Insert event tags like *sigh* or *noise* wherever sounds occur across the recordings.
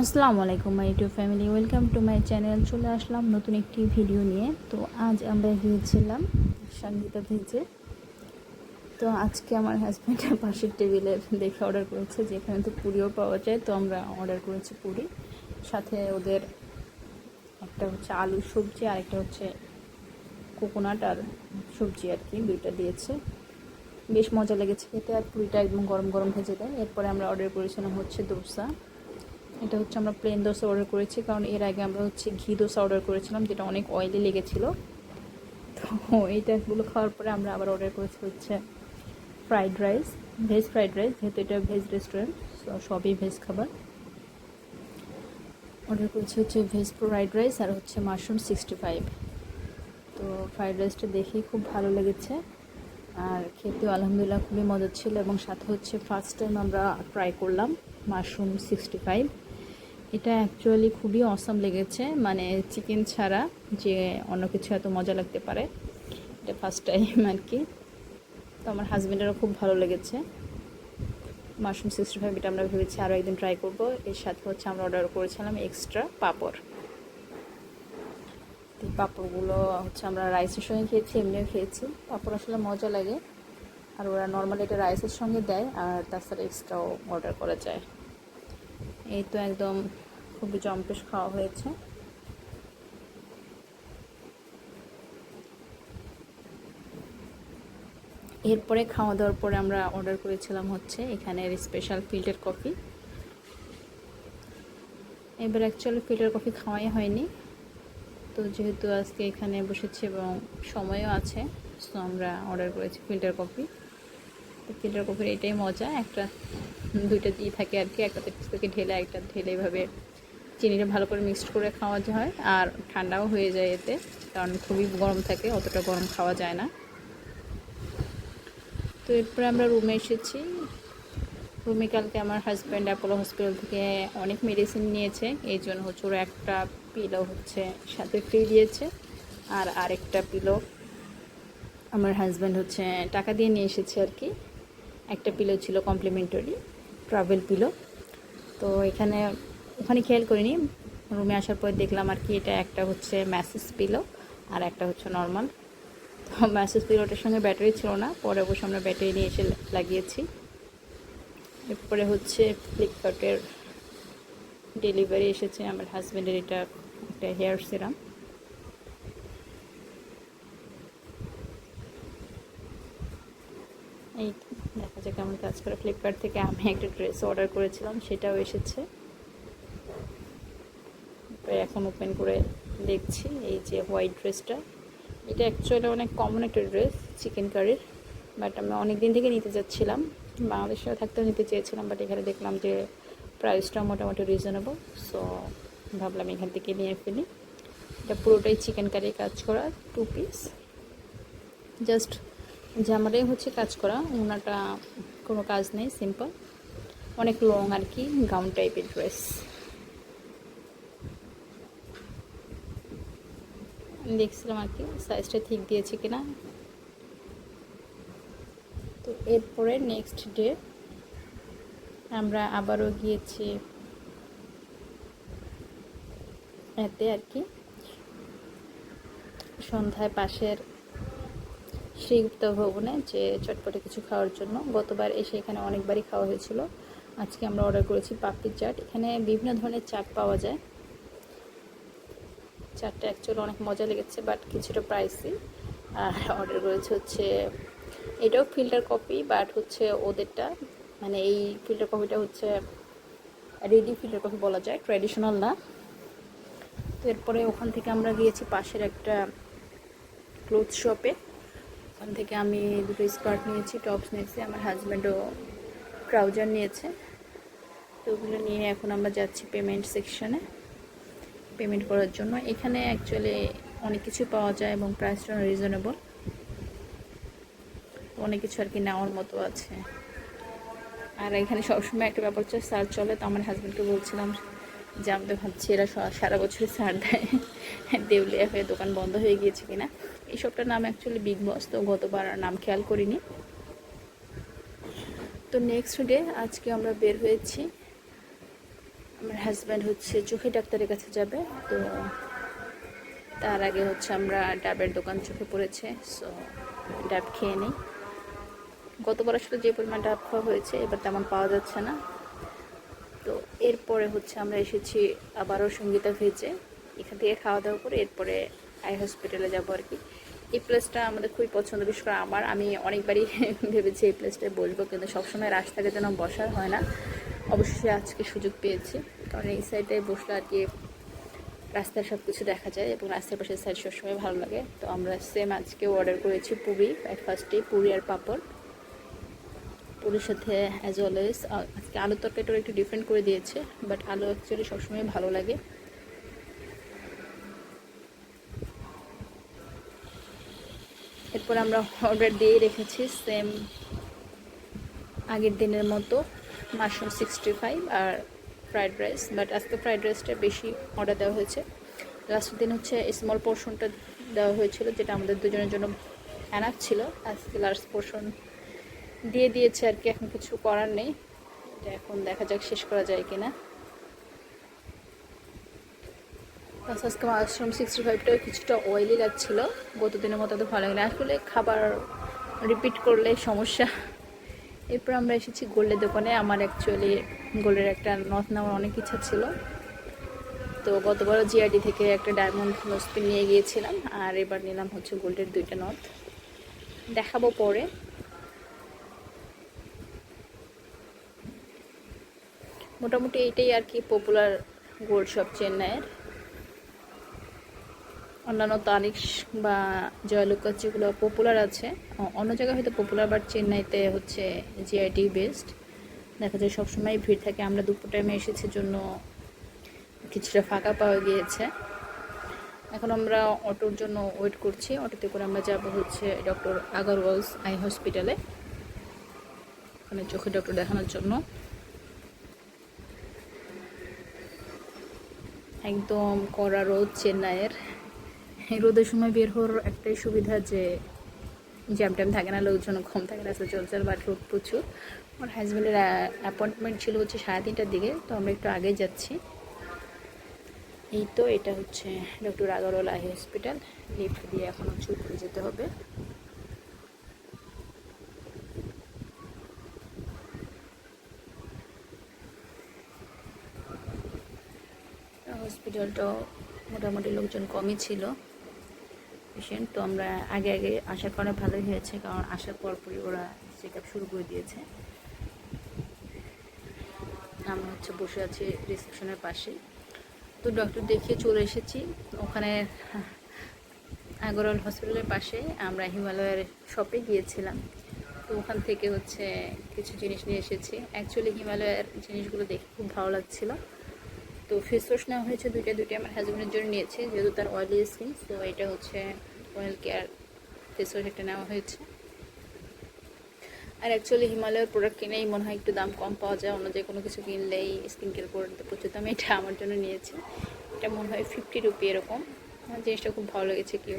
আসসালামু আলাইকুম my YouTube family welcome to my channel চলে আসলাম নতুন একটি ভিডিও নিয়ে। তো আজ আমরা গিয়েছিলাম সঙ্গীতা ভেজে। তো আজকে আমার হাজব্যান্ডের পাশের টেবিলে দেখে অর্ডার করেছে যেখানে তো পুরিও পাওয়া যায়। তো আমরা অর্ডার করেছি পুরি। সাথে ওদের একটা হচ্ছে আলু সবজি আর একটা হচ্ছে কোকোনাট আর সবজি আর কি, দুইটা দিয়েছে। বেশ মজা লেগেছে খেতে। আর পুরিটা একদম গরম গরম ভেজে দেয়। এরপরে আমরা অর্ডার করেছিলাম হচ্ছে দোসা। এটা হচ্ছে আমরা প্লেন দোসা অর্ডার করেছি, কারণ এর আগে আমরা হচ্ছে ঘি দোসা অর্ডার করেছিলাম, যেটা অনেক অয়েলি লেগেছিল। তো এইটাগুলো খাওয়ার পরে আমরা আবার অর্ডার করেছি হচ্ছে fried rice veg fried rice যেহেতু এটা ভেজ রেস্টুরেন্ট সবই ভেজ খাবার। অর্ডার করেছি হচ্ছে ভেজ ফ্রাইড রাইস আর হচ্ছে মাশরুম সিক্সটি ফাইভ তো ফ্রাইড রাইসটা দেখেই খুব ভালো লেগেছে, আর খেতেও আলহামদুলিল্লাহ খুবই মজা ছিল, এবং সাথে হচ্ছে ফার্স্ট টাইম আমরা ট্রাই করলাম মাশরুম সিক্সটি ফাইভ এটা অ্যাকচুয়ালি খুবই অসম লেগেছে। মানে চিকেন ছাড়া যে অন্য কিছু এত মজা লাগতে পারে। এটা ফার্স্ট টাইম আর কি। তো আমার হাজব্যান্ডেরও খুব ভালো লেগেছে। মাশরুম সিক্সটি ফাইভ এটা আমরা ভেবেছি আরও একদিন ট্রাই করব। এর সাথে হচ্ছে আমরা অর্ডার করেছিলাম এক্সট্রা পাঁপড়। এই পাঁপড়গুলো হচ্ছে আমরা রাইসের সঙ্গে খেয়েছি, এমনিও খেয়েছি। পাঁপড় আসলে মজা লাগে। আর ওরা নর্মালি এটা রাইসের সঙ্গে দেয় আর তাছাড়া এক্সট্রাও অর্ডার করা যায়। এই তো একদম খুবই জম্পেশ খাওয়া হয়েছে। এরপরে খাওয়া দাওয়ার পরে আমরা অর্ডার করেছিলাম হচ্ছে এখানের স্পেশাল ফিল্টার কফি এবার অ্যাকচুয়ালি ফিল্টার কফি খাওয়াই হয়নি। তো যেহেতু আজকে এখানে বসেছি এবং সময়ও আছে সো আমরা অর্ডার করেছি ফিল্টার কফি তো ফিল্টার কফির এটাই মজা, একটা দুইটা দিয়ে থাকে আর কি, একটা থেকে ঢেলে একটা ঢেলে এভাবে চিনিটা ভালো করে মিক্সড করে খাওয়া হয় আর ঠান্ডাও হয়ে যায় এতে, কারণ খুবই গরম থাকে, অতটা গরম খাওয়া যায় না। তো এরপরে আমরা রুমে এসেছি। রুমে কালকে আমার হাজব্যান্ড অ্যাপোলো হসপিটাল থেকে অনেক মেডিসিন নিয়েছে, এই জন্য হচ্ছে ওরা একটা পিলো হচ্ছে সাথে ফ্রি দিয়েছে, আর আরেকটা পিলো আমার হাজব্যান্ড হচ্ছে টাকা দিয়ে নিয়ে এসেছে আর কি। একটা পিলো ছিল কমপ্লিমেন্টারি ট্রাভেল পিলো তো এখানে ওখানে খেয়াল করিনি রুমে আসার পর দেখলাম আর কি এটা একটা হচ্ছে ম্যাসেজ পিলো আর একটা হচ্ছে নর্মাল তো ম্যাসেজ পিলোটার সঙ্গে ব্যাটারি ছিল না, পরে অবশ্য আমরা ব্যাটারি নিয়ে এসে লাগিয়েছি। এরপরে হচ্ছে ফ্লিপকার্টের ডেলিভারি এসেছে, আমার হাজব্যান্ডের এটা একটা হেয়ার সিরাম এই দেখা যাক কেমন কাজ করে। ফ্লিপকার্ট থেকে আমি একটা ড্রেস অর্ডার করেছিলাম, সেটাও এসেছে। এখন ওপেন করে দেখছি এই যে হোয়াইট ড্রেসটা এটা অ্যাকচুয়ালি অনেক কমন একটা ড্রেস চিকেন কারির বাট আমি অনেক দিন থেকে নিতে যাচ্ছিলাম। বাংলাদেশে থাকতেও নিতে চেয়েছিলাম বাট এখানে দেখলাম যে প্রাইসটা মোটামুটি রিজনেবল সো ভাবলাম এখান থেকে নিয়ে ফেলি। এটা পুরোটাই চিকেন কারি কাজ করা টু পিস জাস্ট জামাটাই হচ্ছে কাজ করা ওনাটা কোনো কাজ নেই সিম্পল অনেক লং আর কি গাউন টাইপের ড্রেস দেখছিলাম আর কি সাইজটা ঠিক দিয়েছে কিনা। তো এরপরে নেক্সট ডে আমরা আবারও গিয়েছি এতে আর কি। সন্ধ্যায় পাশের শ্রীগুপ্তা ভবনে যে চটপটে কিছু খাওয়ার জন্য। গতবার এসে এখানে অনেকবারই খাওয়া হয়েছিল। আজকে আমরা অর্ডার করেছি পাপড়ির চাট। এখানে বিভিন্ন ধরনের চাট পাওয়া যায়। চাটটা অ্যাকচুয়ালি অনেক মজা লেগেছে বাট কিছুটা প্রাইসি আর অর্ডার করেছে হচ্ছে, এটাও ফিল্টার কপি বাট হচ্ছে ওদেরটা। মানে এই ফিল্টার কপিটা হচ্ছে রেডি ফিল্টার কপি বলা যায় ট্র্যাডিশনাল না। তো এরপরে ওখান থেকে আমরা গিয়েছি পাশের একটা ক্লোথ শপে ওখান থেকে আমি দুটো স্কার্ট নিয়েছি, টপস নিয়েছি, আমার হাজব্যান্ডও ট্রাউজার নিয়েছে। তো ওগুলো নিয়ে এখন আমরা যাচ্ছি পেমেন্ট সেকশানে পেমেন্ট করার জন্য। এখানে অ্যাকচুয়ালি অনেক কিছু পাওয়া যায় এবং প্রাইসটা রিজনেবল অনেক কিছু আর কি নেওয়ার মতো আছে। আর এখানে সবসময় একটা ব্যাপার হচ্ছে সার চলে, তো আমার হাজব্যান্ডকে বলছিলাম যে আমাদের ভাবছি এরা সারা বছর সার দেয়। দেউলিয়া হয়ে দোকান বন্ধ হয়ে গিয়েছে কিনা। এই সবটার নাম অ্যাকচুয়ালি বিগ বস তো গতবার নাম খেয়াল করিনি। তো নেক্সট ডে আজকে আমরা বের হয়েছি। আমার হাজব্যান্ড হচ্ছে চোখে ডাক্তারের কাছে যাবে, তো তার আগে হচ্ছে আমরা ডাবের দোকান চোখে পড়েছে সো ডাব খেয়ে নিই। গতবার আসলে যে পরিমাণ ডাব খাওয়া হয়েছে, এবার তেমন পাওয়া যাচ্ছে না। তো এরপরে হচ্ছে আমরা এসেছি আবারও সঙ্গীতা ভেজে। এখান থেকে খাওয়া দাওয়া করে এরপরে আই হসপিটালে যাব আর কি। এই প্লেসটা আমাদের খুবই পছন্দ, বিশেষ করে আমার। আমি অনেকবারই *laughs* ভেবেছি এই প্লেসটায় বসবো, কিন্তু সবসময় রাস্তাকে যেন বসার হয় না। অবশ্যই আজকে সুযোগ পেয়েছি। কারণ এই সাইডে বসলে আর কি রাস্তার সব কিছু দেখা যায় এবং রাস্তার পাশের সাইড সবসময় ভালো লাগে। তো আমরা সেম আজকেও অর্ডার করেছি পুরি ফার্স্টে পুরি আর পাপড়। পুরির সাথে অ্যাজ অলওয়েজ আজকে আলুর তরকারিটা একটু ডিফারেন্ট করে দিয়েছে বাট আলু অ্যাকচুয়ালি সবসময় ভালো লাগে। এরপর আমরা অর্ডার দিয়ে রেখেছি সেম আগের দিনের মতো মাশরুম সিক্সটি ফাইভ আর ফ্রাইড রাইস বাট আজকে ফ্রাইড রাইসটা বেশি অর্ডার দেওয়া হয়েছে। লাস্টের দিন হচ্ছে স্মল পোর্শনটা দেওয়া হয়েছিল, যেটা আমাদের দুজনের জন্য অ্যানাফ ছিল। আজকে লার্জ পোর্শন দিয়ে দিয়েছে আর কি, এখন কিছু করার নেই। এটা এখন দেখা যাক শেষ করা যায় কিনা। প্লাস আজকে মাশরুম সিক্সটি ফাইভটাও কিছুটা অয়েলি লাগছিল গত দিনের মতো তো ভালো লাগে আসলে খাবার রিপিট করলে সমস্যা। এরপর আমরা এসেছি গোল্ডের দোকানে। আমার অ্যাকচুয়ালি গোল্ডের একটা নথ নেওয়ার অনেক ইচ্ছা ছিল। তো গতবারও জিআরডি থেকে একটা ডায়মন্ড নোসপিন নিয়ে গিয়েছিলাম, আর এবার নিলাম হচ্ছে গোল্ডের দুইটা নথ। দেখাবো পরে। মোটামুটি এইটাই আর কি পপুলার গোল্ড শপ চেন্নাইয়ের। অন্যান্য তারিখ বা জয়লুকাস যেগুলো পপুলার আছে অন্য জায়গায় হয়তো পপুলার বাট চেন্নাইতে হচ্ছে জিআইটি বেস্ট দেখা যায় সবসময় ভিড় থাকে, আমরা দুপুর টাইমে এসেছি জন্য কিছুটা ফাঁকা পাওয়া গিয়েছে। এখন আমরা অটোর জন্য ওয়েট করছি, অটোতে করে আমরা যাব হচ্ছে ডক্টর আগারওয়ালস আই হসপিটালে ওখানে চোখে ডক্টর দেখানোর জন্য। একদম কড়া রোদ চেন্নাইয়ের। রোদের সময় বের হওয়ার একটাই সুবিধা যে জ্যাম ট্যাম থাকে না, লোকজন কম থাকে, রাস্তা চলছে, বাট রোদ প্রচুর। আমার হাজব্যান্ডের অ্যাপয়েন্টমেন্ট ছিল হচ্ছে সাড়ে তিনটার দিকে, তো আমরা একটু আগে যাচ্ছি। এই তো, এটা হচ্ছে ডক্টর আগরওয়ালা হসপিটাল লিফট দিয়ে এখন হচ্ছে উপরে যেতে হবে। হসপিটালটাও মোটামুটি লোকজন কমই ছিল। পেশেন্ট তো আমরা আগে আগে আসার কারণে ভালোই হয়েছে, কারণ আসার পরপরই ওরা চেক আপ শুরু করে দিয়েছে। আমরা হচ্ছে বসে আছি রিসেপশনের পাশে। তো ডক্টর দেখিয়ে চলে এসেছি। ওখানে আগরওয়াল হসপিটালের পাশে আমরা হিমালয়ের শপে গিয়েছিলাম। তো ওখান থেকে হচ্ছে কিছু জিনিস নিয়ে এসেছি। অ্যাকচুয়ালি হিমালয়ের জিনিসগুলো দেখে খুব ভালো লাগছিল। তো ফেস ওয়াশ নেওয়া হয়েছে দুইটা দুইটা আমার হাজব্যান্ডের জন্য নিয়েছে, যেহেতু তার অয়েলি স্কিন তো এটা হচ্ছে অয়েল কেয়ার ফেস ওয়াশ একটা নেওয়া হয়েছে। আর অ্যাকচুয়ালি হিমালয়ের প্রোডাক্ট কিনেই মনে হয় একটু দাম কম পাওয়া যায়, অন্য যে কোনো কিছু কিনলেই স্কিন কেয়ার প্রোডাক্ট প্রচুর দাম এটা আমার জন্য নিয়েছি। এটা মনে হয় ফিফটি রুপি এরকম। আমার জিনিসটা খুব ভালো লেগেছে কিউ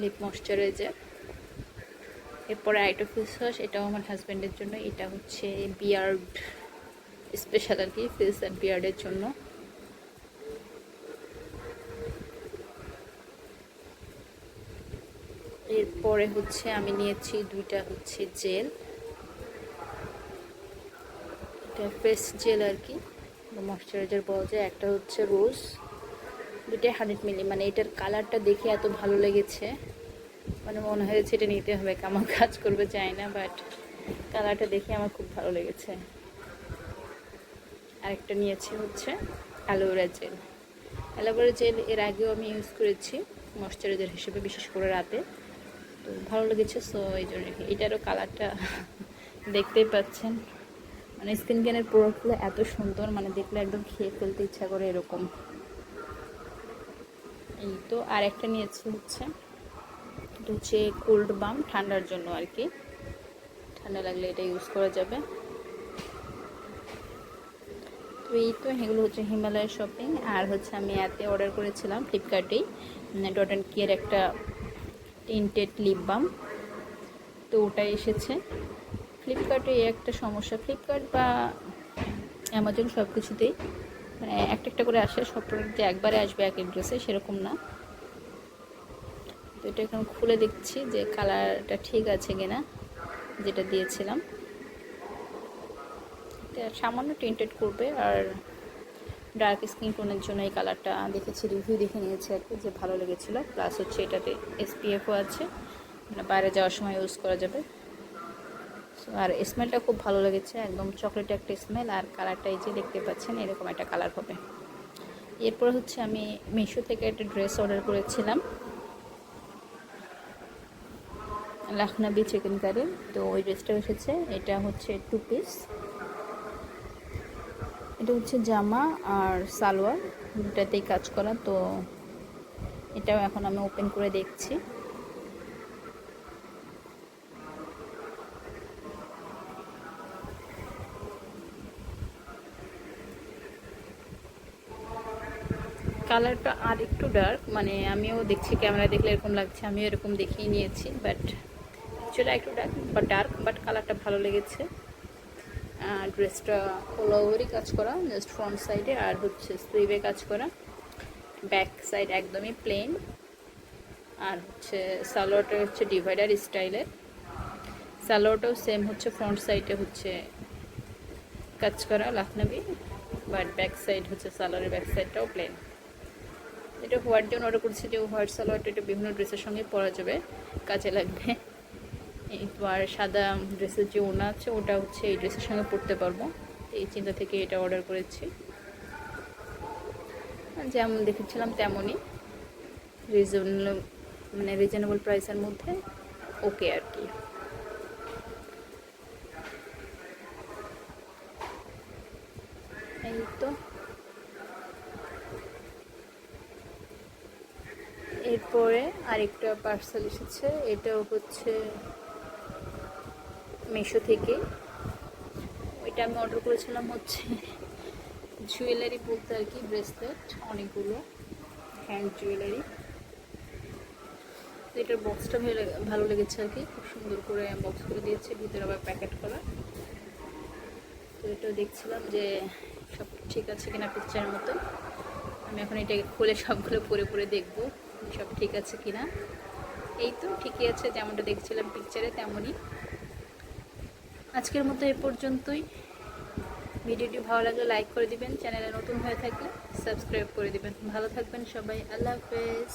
লিপ ময়শ্চারাইজার এরপরে আইটো ফেস ওয়াশ এটাও আমার হাজব্যান্ডের জন্য, এটা হচ্ছে বিয়ার্ড স্পেশাল আর কি ফেস অ্যান্ড বিয়ার্ডের জন্য। এরপরে হচ্ছে আমি নিয়েছি দুইটা হচ্ছে জেল এটা ফেস জেল আর কি ময়শ্চারাইজার পাওয়া যায়। একটা হচ্ছে রোজ দুটাই হান্ড্রেড মিলি মানে এটার কালারটা দেখে এত ভালো লেগেছে। মানে মনে হয়েছে এটা নিতে হবে, কেমন কাজ করবে চাই না বাট কালারটা দেখে আমার খুব ভালো লেগেছে। আরেকটা নিয়েছি হচ্ছে অ্যালোভেরা জেল। অ্যালোভেরা জেল এর আগেও আমি ইউজ করেছি ময়শ্চারাইজার হিসেবে, বিশেষ করে রাতে। তো ভালো লেগেছে সো এই জন্য এটারও কালারটা *laughs* দেখতেই পাচ্ছেন। মানে স্কিন কেয়ারের প্রোডাক্টগুলো এত সুন্দর মানে দেখলে একদম খেয়ে ফেলতে ইচ্ছা করে এরকম। এই তো আর একটা নিয়েছি হচ্ছে এটা হচ্ছে কোল্ড বাম ঠান্ডার জন্য আর কি। ঠান্ডা লাগলে এটা ইউজ করা যাবে। তো এই তো, এগুলো হচ্ছে হিমালয় শপিং আর হচ্ছে আমি এতে অর্ডার করেছিলাম ফ্লিপকার্টেই ডট অ্যান্ড কিয়ার একটা টিনটেড লিপ বাম তো ওটা এসেছে। ফ্লিপকার্টে একটা সমস্যা। ফ্লিপকার্ট বা অ্যামাজন সব কিছুতেই মানে একটা একটা করে আসে, সব প্রোডাক্ট যে একবারে আসবে এক ড্রেসে সেরকম না। এটা এখন খুলে দেখছি যে কালারটা ঠিক আছে কিনা, যেটা দিয়েছিলাম। সামান্য টেন্টেড করবে আর ডার্ক স্কিন টোনের জন্য এই কালারটা দেখেছি রিভিউ দেখে নিয়েছি আর যে ভালো লেগেছিলো। প্লাস হচ্ছে এটাতে এসপিএফও আছে মানে বাইরে যাওয়ার সময় ইউজ করা যাবে। আর স্মেলটা খুব ভালো লেগেছে, একদম চকলেট একটা স্মেল আর কালারটা এই যে দেখতে পাচ্ছেন, এরকম একটা কালার হবে। এরপর হচ্ছে আমি মিশো থেকে একটা ড্রেস অর্ডার করেছিলাম। Lakhnawi chicken curry. তো ওই ড্রেসটা এসেছে। এটা হচ্ছে টু পিস এটা হচ্ছে জামা আর সালোয়ার। দুটাতেই কাজ করা। তো এটাও এখন আমি ওপেন করে দেখছি। কালারটা আর একটু ডার্ক মানে আমিও দেখছি ক্যামেরা দেখলে এরকম লাগছে, আমিও এরকম দেখিয়ে নিয়েছি বাট অ্যাকচুয়ালি একটু ডার্ক বাট ডার্ক বাট কালারটা ভালো লেগেছে। ড্রেসটা অল ওভারই কাজ করা জাস্ট ফ্রন্ট সাইডে আর হচ্ছে স্লিভে কাজ করা। ব্যাক সাইড একদমই প্লেন আর হচ্ছে সালোয়ারটা হচ্ছে ডিভাইডার স্টাইলের সালোয়ারটাও সেম হচ্ছে ফ্রন্ট সাইডে হচ্ছে কাজ করা লাখনবি বাট ব্যাক সাইড হচ্ছে সালোয়ারের ব্যাক সাইডটাও প্লেন এটা হোয়াইট জন্য অর্ডার করছি যে হোয়াইট সালোয়ারটা এটা বিভিন্ন ড্রেসের সঙ্গে পরা যাবে, কাজে লাগবে। আর সাদা ড্রেসের যে ওনা আছে, ওটা হচ্ছে এই ড্রেসের সঙ্গে পরতে পারব। এই চিন্তা থেকে এটা অর্ডার করেছি। যেমন দেখেছিলাম তেমনই। রিজনেবল মানে রিজনেবল প্রাইসের মধ্যে ওকে আর কি। এই তো। এরপরে আরেকটা পার্সেল এসেছে। এটাও হচ্ছে মিশো থেকে। ওইটা আমি অর্ডার করেছিলাম হচ্ছে জুয়েলারি বলতে আর কি ব্রেসলেট অনেকগুলো হ্যান্ড জুয়েলারি তো এটার বক্সটা ভালো লেগেছে আর কি, খুব সুন্দর করে বক্স করে দিয়েছে, ভিতরে আবার প্যাকেট করা। তো এটাও দেখছিলাম যে সব ঠিক আছে কিনা পিকচারের মতো। আমি এখন এটাকে খুলে সবগুলো পরে পরে দেখব সব ঠিক আছে কিনা। এই তো ঠিকই আছে, যেমনটা দেখছিলাম পিকচারে তেমনই। আজকের মতো এ পর্যন্তই। ভিডিওটি ভালো লাগলে লাইক করে দিবেন, চ্যানেলে নতুন হয়ে থাকলে সাবস্ক্রাইব করে দিবেন। ভালো থাকবেন সবাই, আল্লাহ হাফেজ।